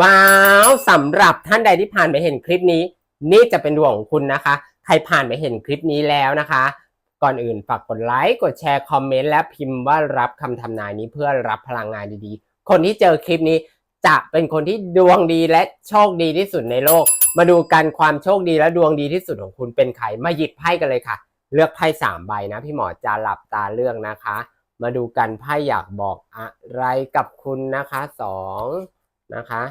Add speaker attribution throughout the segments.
Speaker 1: ว้าวสำหรับท่านใดที่ผ่านไปเห็นคลิปนี้ นี่จะเป็นดวงของคุณนะคะ ใครผ่านไปเห็นคลิปนี้แล้วนะคะ ก่อนอื่นฝากกดไลค์กดแชร์คอมเมนต์และพิมพ์ว่ารับคำทำนายนี้เพื่อรับพลังงานดีๆ คนที่เจอคลิปนี้จะเป็นคนที่ดวงดีและโชคดีที่สุดในโลก มาดูกันความโชคดีและดวงดีที่สุดของคุณเป็นใครมาหยิบไพ่กันเลยค่ะ เลือกไพ่สามใบนะ พี่หมอจะหลับตาเลือกนะคะ มาดูกันไพ่อยากบอกอะไรกับคุณนะคะสองนะคะ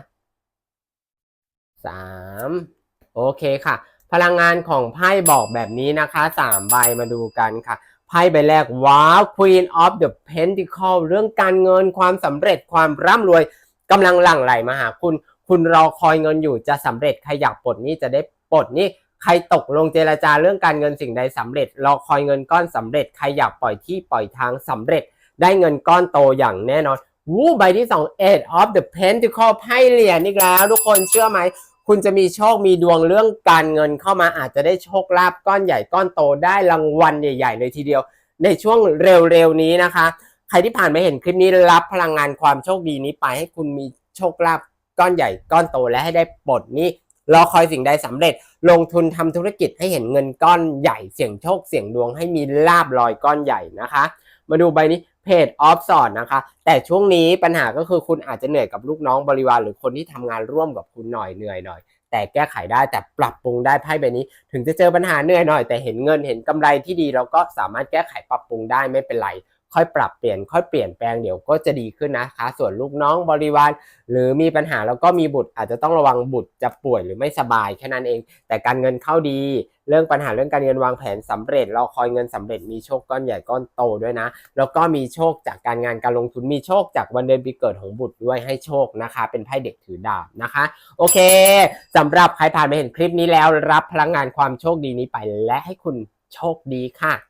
Speaker 1: สามโอเคค่ะ พลังงานของไพ่บอกแบบนี้นะคะสามใบมาดูกันค่ะไพ่ใบแรกว้าว Queen of the Pentacle เรื่องการเงินความสำเร็จความร่ำรวยกำลังหลั่งไหลมาหาคุณ คุณรอคอยเงินอยู่จะสำเร็จใครอยากปลดนี้จะได้ปลดนี้ใครตกลงเจรจาเรื่องการเงินสิ่งใดสำเร็จ รอคอยเงินก้อนสำเร็จ ใครอยากปล่อยที่ปล่อยทางสำเร็จ ได้เงินก้อนโตอย่างแน่นอน วู้ใบที่สอง Eight of the Pentacle ไพ่เหรียญอีกแล้ว ทุกคนเชื่อไหม คุณจะมีโชคมีดวงเรื่องการเงินเข้ามาอาจจะได้โชคลาภก้อนใหญ่ก้อนโตได้รางวัลใหญ่ ๆ เลยทีเดียว ในช่วงเร็วๆนี้นะคะ ใครที่ผ่านมาเห็นคลิปนี้รับพลังงานความโชคดีนี้ไปให้คุณมีโชคลาภก้อนใหญ่ก้อนโตและให้ได้ปลดนี้รอคอยสิ่งใดสำเร็จ ลงทุนทำธุรกิจให้เห็นเงินก้อนใหญ่ เสี่ยงโชคเสี่ยงดวงให้มีลาบลอยก้อนใหญ่นะคะ มาดูใบนี้ เพจออฟสอนนะคะ แต่ช่วงนี้ปัญหาก็คือคุณอาจจะเหนื่อยกับลูกน้องบริวารหรือคนที่ทำงานร่วมกับคุณหน่อยเหนื่อยหน่อยแต่แก้ไขได้แต่ปรับปรุงได้ไพ่ใบนี้ ถึงจะเจอปัญหาเหนื่อยหน่อย แต่เห็นเงินเห็นกำไรที่ดีเราก็สามารถแก้ไขปรับปรุงได้ไม่เป็นไร ค่อยปรับเปลี่ยนค่อยเปลี่ยนแปลงเดี๋ยวก็จะดีขึ้นนะคะ ส่วนลูกน้องบริวาร หรือมีปัญหาแล้วก็มีบุตรอาจจะต้องระวังบุตรจะป่วยหรือไม่สบายแค่นั้นเอง แต่การเงินเข้าดี เรื่องปัญหาเรื่องการเงินวางแผนสำเร็จเราคอยเงินสำเร็จมีโชคก้อนใหญ่ก้อนโตด้วยนะ แล้วก็มีโชคจากการงานการลงทุนมีโชคจากวันเดือนปีเกิดของบุตรด้วยให้โชคนะคะ เป็นไพ่เด็กถือดาบนะคะ โอเคสำหรับใครผ่านมาเห็นคลิปนี้แล้วรับพลังงานความโชคดีนี้ไป และให้คุณโชคดีค่ะ